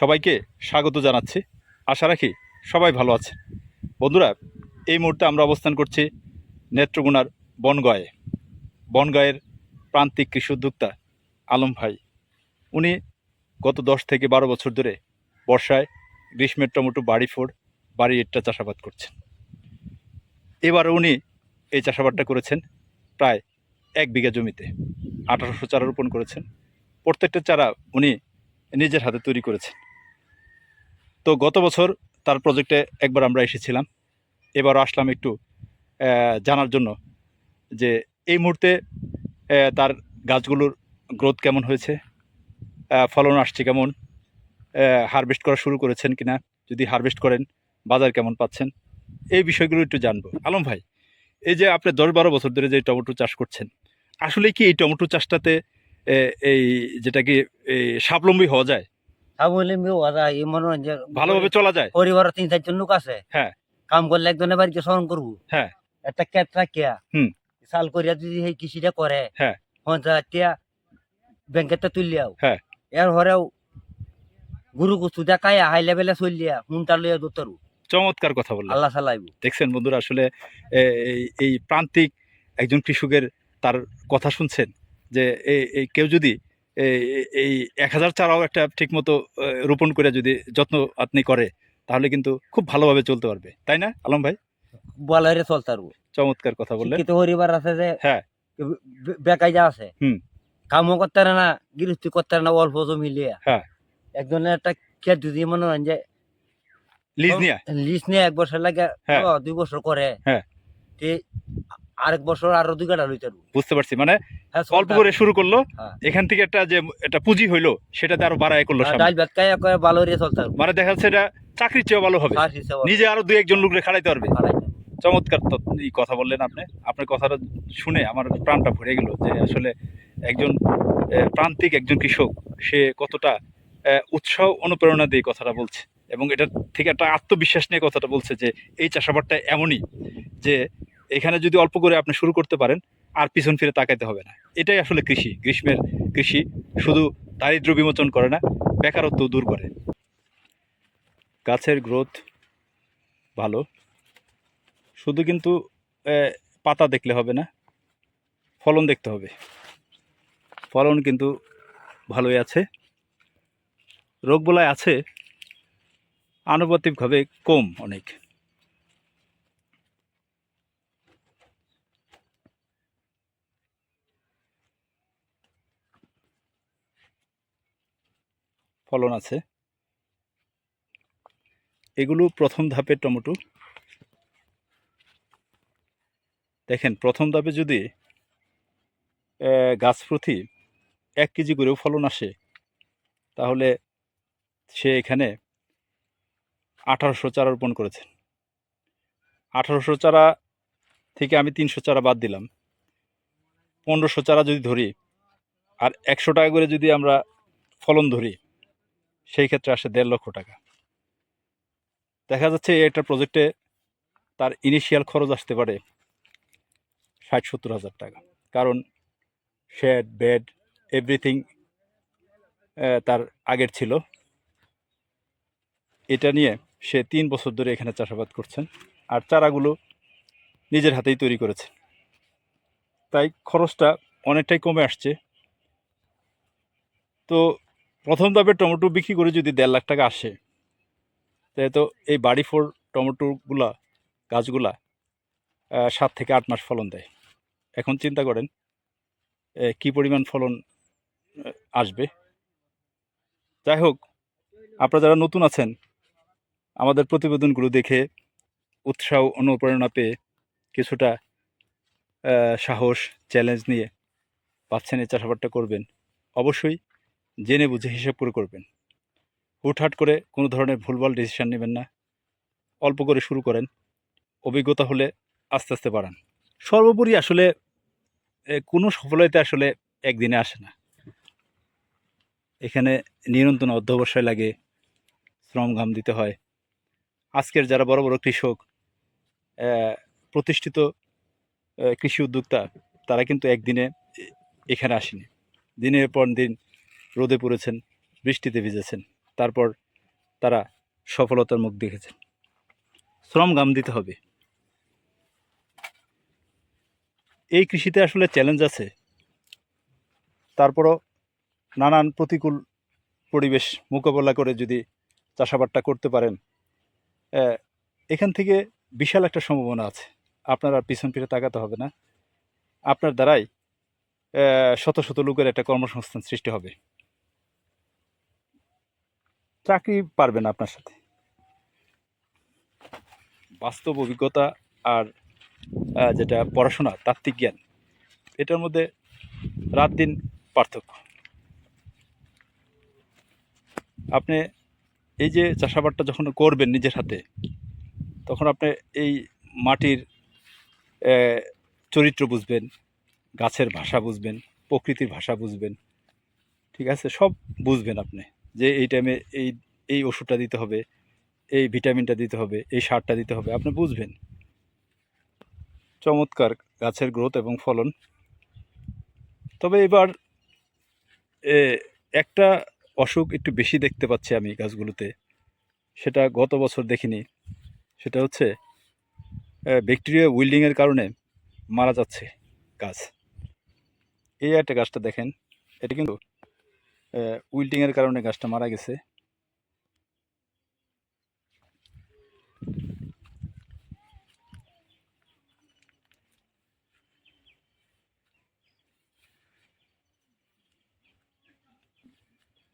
সবাইকে স্বাগত জানাচ্ছি। আশা রাখি সবাই ভালো আছে। বন্ধুরা, এই মুহূর্তে আমরা অবস্থান করছি নেত্রকোনার বনগয়ে। বনগয়ের প্রান্তিক কৃষি উদ্যোক্তা আলম ভাই। উনি গত দশ থেকে বারো বছর ধরে বর্ষায় গ্রীষ্মের টমেটো, বাড়ি ফোড় বাড়ি ইটটা চাষাবাদ করছেন। এবার উনি এই চাষাবাদটা করেছেন প্রায় এক বিঘা জমিতে। আঠারোশো চারা রোপণ করেছেন। প্রত্যেকটা চারা উনি নিজের হাতে তৈরি করেছেন। তো গত বছর তার প্রজেক্টে একবার আমরা এসেছিলাম। এবারও আসলাম একটু জানার জন্য যে এই মুহূর্তে তার গাছগুলোর গ্রোথ কেমন হয়েছে ফলন আসছে কেমন হারভেস্ট করা শুরু করেছেন কিনা যদি হারভেস্ট করেন বাজার কেমন পাচ্ছেন এই বিষয়গুলো একটু জানব। আলম ভাই এই যে আপনি দশ বারো বছর ধরে যে টমেটো চাষ করছেন আসলে কি এই টমেটো চাষটাতে এই যেটা কি এই, স্বাবলম্বী হওয়া যায়? স্বাবলম্বী ওরা এই মনে হয় যে ভালোভাবে চলা যায় পরিবারের তিন চারজন লোক আছে হ্যাঁ। কাম করলে একজনের বাড়িতে স্মরণ করব হ্যাঁ। একটা ক্যাট রাখিয়া হুম। চাল করিয়া যদি সেই কৃষিটা করে হ্যাঁ। পঞ্চাশ টিয়া ব্যাংকেরটা তুললিয়াও হ্যাঁ। এর হরেও গুরু কুস্তু দেখাইয়া হাই লেভেলে চললিয়া হুমটা লইয়া দোতরু চমৎকার কথা বললেন আল্লাহ চালাইব দেখছেন বন্ধুরা আসলে এই এই প্রান্তিক একজন কৃষকের তার কথা শুনছেন যে এই কেউ যদি এই এই এক হাজার চারাও একটা ঠিকমতো রোপণ করে যদি যত্ন আপনি করে তাহলে কিন্তু খুব ভালোভাবে চলতে পারবে তাই না আলম ভাই বলারে চলতারু চমৎকার কথা বললেন শিক্ষিত পরিবার আছে যে হ্যাঁ। বেকাই যা আছে হুম। কামও করতে পারে না গৃহস্থী করতে পারে না অল্প জমি লিয়া হ্যাঁ। একজনের একটা ক্ষেত যদি মনে হয় যে লিজ নিয়ে লিজ নিয়ে এক বছর লাগে হ্যাঁ। দুই বছর করে হ্যাঁ। আরেক বছর আরও দুই কাটা লইতে পারব। বুঝতে পারছি মানে হ্যাঁ, অল্প করে শুরু করল হ্যাঁ। এখান থেকে একটা যে একটা পুঁজি হইল সেটাতে আরও বাড়ায় করল সামনে। ডাল ভাত ভালো রে চলতে। মানে দেখা যাচ্ছে এটা চাকরির চেয়ে ভালো হবে নিজে আরও দুই একজন লোকরে খাড়াইতে পারবে। চমৎকার এই কথা বললেন আপনি আপনার কথাটা শুনে আমার প্রাণটা ভরে গেল যে আসলে একজন প্রান্তিক একজন কৃষক সে কতটা উৎসাহ অনুপ্রেরণা দিয়ে কথাটা বলছে এবং এটা থেকে একটা আত্মবিশ্বাস নিয়ে কথাটা বলছে যে এই চাষাবাদটা এমনই যে এখানে যদি অল্প করে আপনি শুরু করতে পারেন, আর পিছন ফিরে তাকাইতে হবে না। এটাই আসলে কৃষি। গ্রীষ্মের কৃষি শুধু দারিদ্র বিমোচন করে না বেকারত্ব দূর করে। গাছের গ্রোথ ভালো। শুধু কিন্তু পাতা দেখলে হবে না, ফলন দেখতে হবে। ফলন কিন্তু ভালোই আছে। রোগবলায় আছে, আনুপাতিকভাবে কম অনেক। ফলন আছে। এগুলো প্রথম ধাপের টমেটো। দেখেন, প্রথম ধাপে যদি গাছ প্রতি এক কেজি করেও ফলন আসে, তাহলে সে এখানে আঠারোশো চারা রোপণ করেছে। আঠারোশো চারা থেকে আমি তিনশো চারা বাদ দিলাম। পনেরোশো চারা যদি ধরি, আর একশো টাকা করে যদি আমরা ফলন ধরি সেই ক্ষেত্রে আসে দেড় লক্ষ টাকা। দেখা যাচ্ছে একটা প্রজেক্টে তার ইনিশিয়াল খরচ আসতে পারে ষাট সত্তর হাজার টাকা। কারণ শেড বেড এভরিথিং তার আগের ছিল। এটা নিয়ে সে তিন বছর ধরে এখানে চাষাবাদ করছেন আর চারাগুলো নিজের হাতেই তৈরি করেছেন তাই খরচটা অনেকটাই কমে আসছে। তো প্রথম ধাপে টমেটো বিক্রি করে যদি দেড় লাখ টাকা আসে, তাহলে তো এই বাড়ি ফোর টমেটোগুলা, গাছগুলা সাত থেকে আট মাস ফলন দেয়। এখন চিন্তা করেন কি পরিমাণ ফলন আসবে? যাই হোক, আপনারা যারা নতুন আছেন, আমাদের প্রতিবেদনগুলো দেখে উৎসাহ অনুপ্রেরণা পেয়ে কিছুটা সাহস চ্যালেঞ্জ নিয়ে পাচ্ছেন এই চাষাবাদটা করবেন। অবশ্যই জেনে বুঝে হিসাব করে করবেন। হুটহাট করে কোনো ধরনের ভুলভাল ডিসিশান নেবেন না। অল্প করে শুরু করেন। অভিজ্ঞতা হলে আস্তে আস্তে বাড়ান। সর্বোপরি আসলে কোনো সফলতা আসলে একদিনে আসে না। এখানে নিরন্তর অধ্যবসায় লাগে, শ্রম ঘাম দিতে হয়। আজকের যারা বড় বড় কৃষক প্রতিষ্ঠিত কৃষি উদ্যোক্তা, তারা কিন্তু একদিনে এখানে আসেনি। দিনের পর দিন রোদে পড়েছেন, বৃষ্টিতে ভিজেছেন, তারপর তারা সফলতার মুখ দেখেছেন। শ্রম গাম দিতে হবে। এই কৃষিতে আসলে চ্যালেঞ্জ আছে। তারপরও নানান প্রতিকূল পরিবেশ মোকাবেলা করে যদি চাষাবাদটা করতে পারেন এখান থেকে বিশাল একটা সম্ভাবনা আছে। আপনার আর পিছন ফিরে তাকাতে হবে না। আপনার দ্বারাই শত শত লোকের একটা কর্মসংস্থান সৃষ্টি হবে। চাকরি পারবে না আপনার সাথে। বাস্তব অভিজ্ঞতা আর যেটা পড়াশোনা, তাত্ত্বিক জ্ঞান, এটার মধ্যে রাত দিন পার্থক্য। আপনি এই যে চাষাবাদটা যখন করবেন নিজের হাতে, তখন আপনি এই মাটির চরিত্র বুঝবেন, গাছের ভাষা বুঝবেন, প্রকৃতির ভাষা বুঝবেন, ঠিক আছে? সব বুঝবেন আপনি। যে এই টাইমে এই এই ওষুধটা দিতে হবে, এই ভিটামিনটা দিতে হবে, এই সারটা দিতে হবে, আপনি বুঝবেন। চমৎকার গাছের গ্রোথ এবং ফলন। তবে এবার একটা অসুখ একটু বেশি দেখতে পাচ্ছি আমি গাছগুলোতে। সেটা গত বছর দেখিনি। সেটা হচ্ছে ব্যাকটেরিয়া উইল্ডিংয়ের কারণে মারা যাচ্ছে গাছ। এই একটা গাছটা দেখেন, এটা কিন্তু উইল্ডিংয়ের কারণে গাছটা মারা গেছে।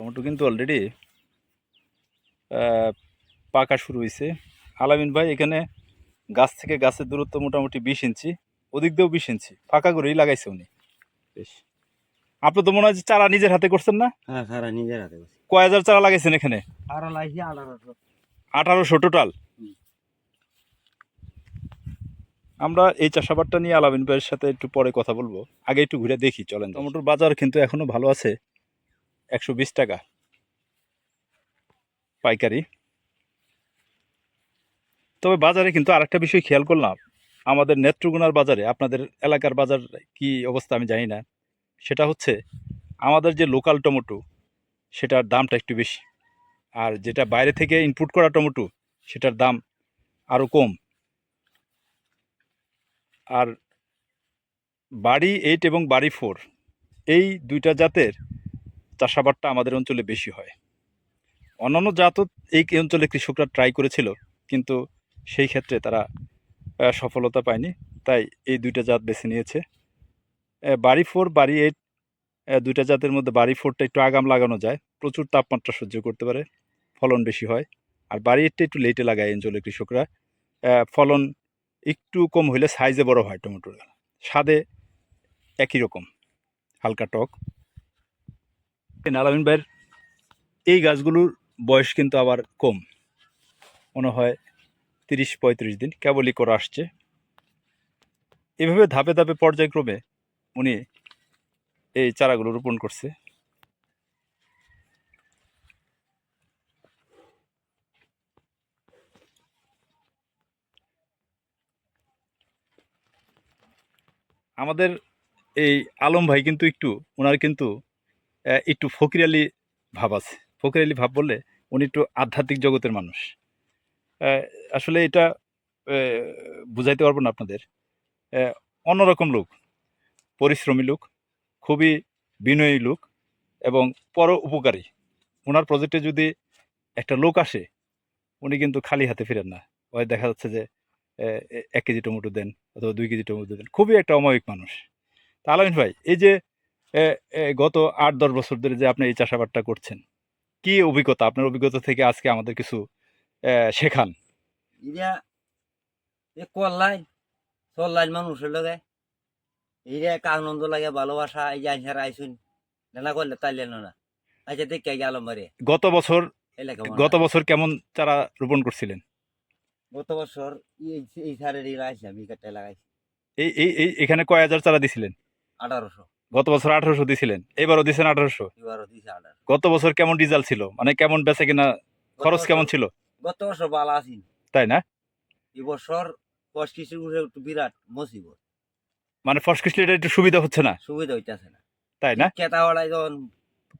টমেটো কিন্তু অলরেডি পাকা শুরু হয়েছে আলামিন ভাই, এখানে গাছ থেকে গাছের দূরত্ব মোটামুটি বিশ ইঞ্চি, ওদিক দিয়েও বিশ ইঞ্চি। ফাঁকা করেই লাগাইছে উনি। বেশ। আপনি তো মনে হয় চারা নিজের হাতে করছেন না? হ্যাঁ সারা নিজের হাতে করছি। কয় হাজার চারা লাগাইছেন এখানে? আরও লাইছি আঠারোশো। আঠারোশো টোটাল? আমরা এই চাষাবাদটা নিয়ে আলামিন ভাইয়ের সাথে একটু পরে কথা বলব। আগে একটু ঘুরে দেখি চলেন টমেটোর বাজার কিন্তু এখনও ভালো আছে। একশো বিশ টাকা। পাইকারি। তবে বাজারে কিন্তু আরেকটা বিষয় খেয়াল করলাম। আমাদের নেত্রকোনার বাজারে আপনাদের এলাকার বাজার কি অবস্থা আমি জানি না। সেটা হচ্ছে আমাদের যে লোকাল টমেটো সেটার দামটা একটু বেশি। আর যেটা বাইরে থেকে ইনপুট করা টমেটো সেটার দাম আরও কম। আর বাড়ি এইট এবং বাড়ি ফোর এই দুইটা জাতের চাষাবাদটা আমাদের অঞ্চলে বেশি হয়। অন্যান্য জাতও এই অঞ্চলে কৃষকরা ট্রাই করেছিল, কিন্তু সেই ক্ষেত্রে তারা সফলতা পায়নি। তাই এই দুইটা জাত বেছে নিয়েছে। বাড়ি ফোর, বাড়ি এইট দুইটা জাতের মধ্যে বাড়ি ফোরটা একটু আগাম লাগানো যায়। প্রচুর তাপমাত্রা সহ্য করতে পারে, ফলন বেশি হয়। আর বাড়ি এইটটা একটু লেটে লাগায় এই অঞ্চলের কৃষকরা ফলন একটু কম হলে সাইজে বড় হয় টমেটোর স্বাদে একই রকম, হালকা টক। নালামিন ভাইয়ের এই গাছগুলোর বয়স কিন্তু আবার কম। মনে হয় তিরিশ পঁয়ত্রিশ দিন, কেবলই করে আসছে। এভাবে ধাপে ধাপে পর্যায়ক্রমে উনি এই চারাগুলো রোপণ করছে। আমাদের এই আলম ভাই কিন্তু একটু ওনার কিন্তু একটু ফকিরালি ভাব আছে। ফকিরালি ভাব বললে উনি একটু আধ্যাত্মিক জগতের মানুষ। আসলে এটা বুঝাইতে পারব না আপনাদের। অন্যরকম লোক। পরিশ্রমী লোক, খুবই বিনয়ী লোক এবং পর উপকারী। ওনার প্রজেক্টে যদি একটা লোক আসে, উনি কিন্তু খালি হাতে ফিরেন না। ওই দেখা যাচ্ছে যে এক কেজি টমেটো দেন অথবা দুই কেজি টমেটো দেন। খুবই একটা অমায়িক মানুষ। তা আলামিন ভাই, এই যে গত আট, দশ বছর ধরে যে আপনি এই চাষাবাদটা করছেন, কি অভিজ্ঞতা? আপনার অভিজ্ঞতা থেকে আজকে আমাদের কিছু শেখান। করলাই চললাই মানুষের লগে এইরা একটা আনন্দ লাগে ভালোবাসা এই যে আইসার আইসুন নেলা করলে তাইলে না। আচ্ছা দেখে গেল মারে গত বছর গত বছর কেমন চারা রোপণ করছিলেন? গত বছর এই এই সারের লাগাইছি আমি কাটে লাগাইছি। এই এই এখানে কয় হাজার চারা দিছিলেন? আঠারোশো। গত বছর আঠারোশো দিছিলেন এবারও দিছেন আঠারোশো। এবারও দিছে আঠারো গত বছর কেমন রেজাল্ট ছিল? মানে কেমন বেচে কিনা খরচ কেমন ছিল? গত বছর ভালো আছি। তাই না? এবছর বছর দশ কিছু একটু বিরাট মুসিবত। মানে ফসকিসলিটা একটু সুবিধা হচ্ছে না? সুবিধা হইতাছে না। তাই না? হলাই যখন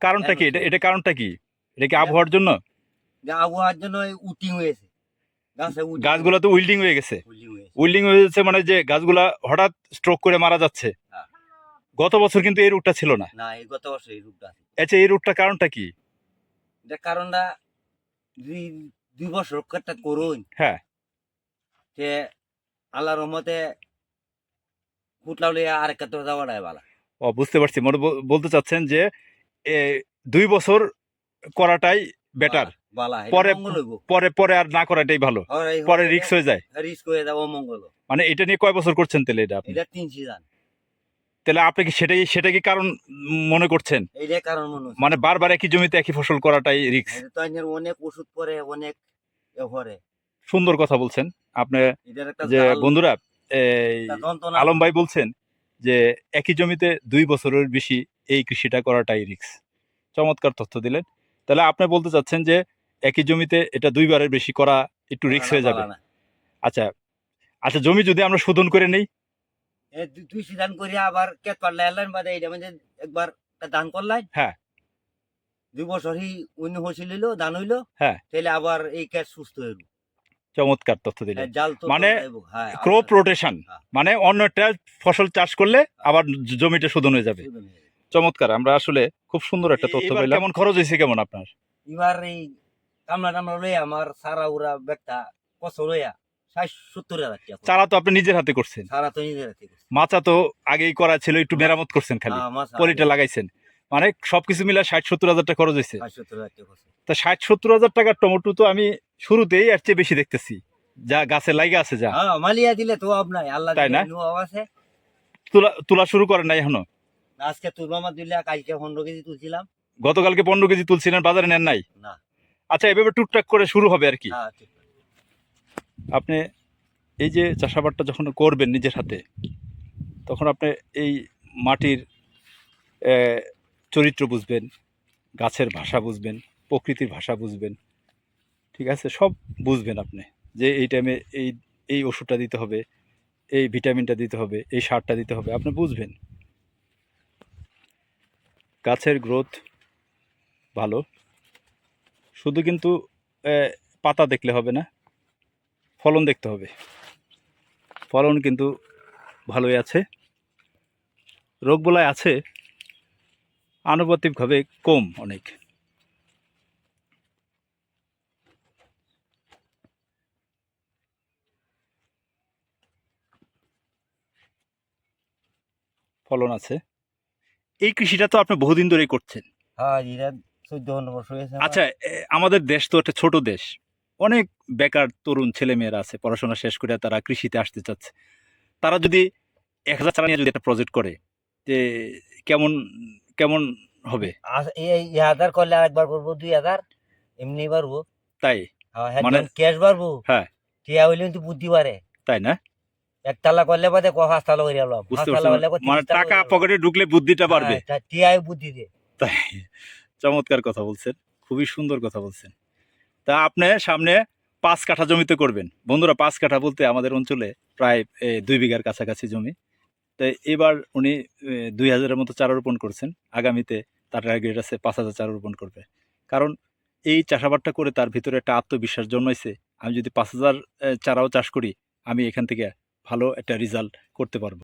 কারণটা কি? এটা এটা কারণটা কি? এটা কি আবহাওয়ার জন্য? যে আবহাওয়ার জন্য উটিং হয়েছে। গাছগুলো তো উইল্ডিং হয়ে গেছে। উইল্ডিং হয়ে যাচ্ছে মানে যে গাছগুলা হঠাৎ স্ট্রোক করে মারা যাচ্ছে। হ্যাঁ। গত বছর কিন্তু এই রোগটা ছিল না। না এই গত বছর এই রোগটা আছে। আচ্ছা এই রোগটার কারণটা কি? এটা কারণটা দুই দুই বছর করুন। হ্যাঁ। যে আল্লাহ রহমতে আর যাওয়াটাই ও বুঝতে পারছি। মানে বলতে চাচ্ছেন যে দুই বছর করাটাই বেটার পরে- পরে পরে আর না করাটাই ভালো। পরে রিক্স হয়ে যায়। রিস্ক হয়ে যাব মঙ্গল মানে এটা নিয়ে কয় বছর করছেন তাহলে এটা আপনি? এটা তিন সিজন তাহলে আপনি কি সেটাই সেটা কি কারণ মনে করছেন? এইটাই কারণ মনে মানে বারবার একই জমিতে একই ফসল করাটাই রিক্স এটা তো অনেক ওষুধ পরে অনেক পরে। সুন্দর কথা বলছেন। আপনি যে বন্ধুরা। আলম ভাই বলছেন যে একই জমিতে দুই বছরের বেশি এই কৃষিটা করাটাই রিক্স চমৎকার তথ্য দিলেন। তাহলে আপনি বলতে চাচ্ছেন যে একই জমিতে এটা দুইবারের বেশি করা একটু রিক্স হয়ে যাবে। আচ্ছা আচ্ছা জমি যদি আমরা শোধন করে নেই? দুই সিজন করে আবার কেট পারলে এলেন বাদে এটা মানে একবার দান করলাই হ্যাঁ। দুই বছর হি অন্য হয়েছিল দান হইল। হ্যাঁ। তাহলে আবার এই কেট সুস্থ হইল চমৎকার তথ্য দিলেন। মানে হ্যাঁ ক্রপ রোটেশন হ্যাঁ। মানে অন্য একটা ফসল চাষ করলে আবার জমিটা শোধন হয়ে যাবে। চমৎকার আমরা আসলে খুব সুন্দর একটা তথ্য পেলাম। কেমন খরচ হয়েছে কেমন আপনার? এবার এই কামলা টামলা লইয়া আমার সারা উরা বেগটা কত লইয়া চারা তো আপনি নিজের হাতে করছেন। সারা তো নিজের হাতে মাচা তো আগেই করা ছিল একটু মেরামত করছেন খালি। হ্যাঁ, পলিটা লাগাইছেন। মানে সবকিছু মিলে ষাট সত্তর হাজার টাকা খরচ হয়েছে। তা ষাট সত্তর হাজার টাকার টমেটো তো আমি শুরুতেই আর চেয়ে বেশি দেখতেছি। যা গাছে লাইগা আছে যা। হ্যাঁ মালিয়া দিলে তো নাই আল্লাহ তাই না? তোলা তোলা শুরু করেন নাই এখনও? আজকে তুলবা আমার দিলে কালকে পনেরো কেজি তুলছিলাম। গতকালকে পনেরো কেজি তুলছিলেন বাজারে নেন নাই? না। আচ্ছা এভাবে টুকটাক করে শুরু হবে আর কি। হ্যাঁ আপনি এই যে চাষাবাদটা যখন করবেন নিজের হাতে তখন আপনি এই মাটির চরিত্র বুঝবেন, গাছের ভাষা বুঝবেন, প্রকৃতির ভাষা বুঝবেন, ঠিক আছে? সব বুঝবেন আপনি যে এই টাইমে এই এই ওষুধটা দিতে হবে, এই ভিটামিনটা দিতে হবে, এই সারটা দিতে হবে, আপনি বুঝবেন। গাছের গ্রোথ ভালো, শুধু কিন্তু পাতা দেখলে হবে না, ফলন দেখতে হবে। ফলন কিন্তু ভালোই আছে। রোগবলায় আছে আনুপাতিকভাবে কম অনেক। ফলন আছে। এই কৃষিটা তো আপনি বহুদিন ধরেই করছেন। হ্যাঁ। আচ্ছা আমাদের দেশ তো একটা ছোট দেশ। অনেক বেকার তরুণ ছেলেমেয়েরা আছে পড়াশোনা শেষ করে তারা কৃষিতে আসতে চাচ্ছে। তারা যদি এক হাজার চারা নিয়ে যদি একটা প্রজেক্ট করে যে কেমন কেমন হবে? এই হাজার করলে আরেকবার করব দুই হাজার এমনি পারব তাই? হ্যাঁ মানে- মানে ক্যাশ পারব হ্যাঁ। টিয়া হইলে কিন্তু বুদ্ধি পারে তাই না? একতলা করলে বাদে ক করে এলাম বুঝতে করলে মানে টাকা পকেটে ঢুকলে বুদ্ধিটা বাড়বে। হ্যাঁ, তা টিয়াই বুদ্ধি দে। তাই চমৎকার কথা বলছেন। খুবই সুন্দর কথা বলছেন। তা আপনি সামনে পাঁচ কাঠা জমিতে করবেন। বন্ধুরা পাঁচ কাঠা বলতে আমাদের অঞ্চলে প্রায় দুই বিঘার কাছাকাছি জমি। তো এবার উনি দুই হাজারের মতো চারা রোপণ করছেন। আগামীতে তার টার্গেট আছে পাঁচ হাজার চারা রোপণ করবে। কারণ এই চাষাবাদটা করে তার ভিতরে একটা আত্মবিশ্বাস জন্মাইছে। আমি যদি পাঁচ হাজার চারাও চাষ করি, আমি এখান থেকে ভালো একটা রেজাল্ট করতে পারব।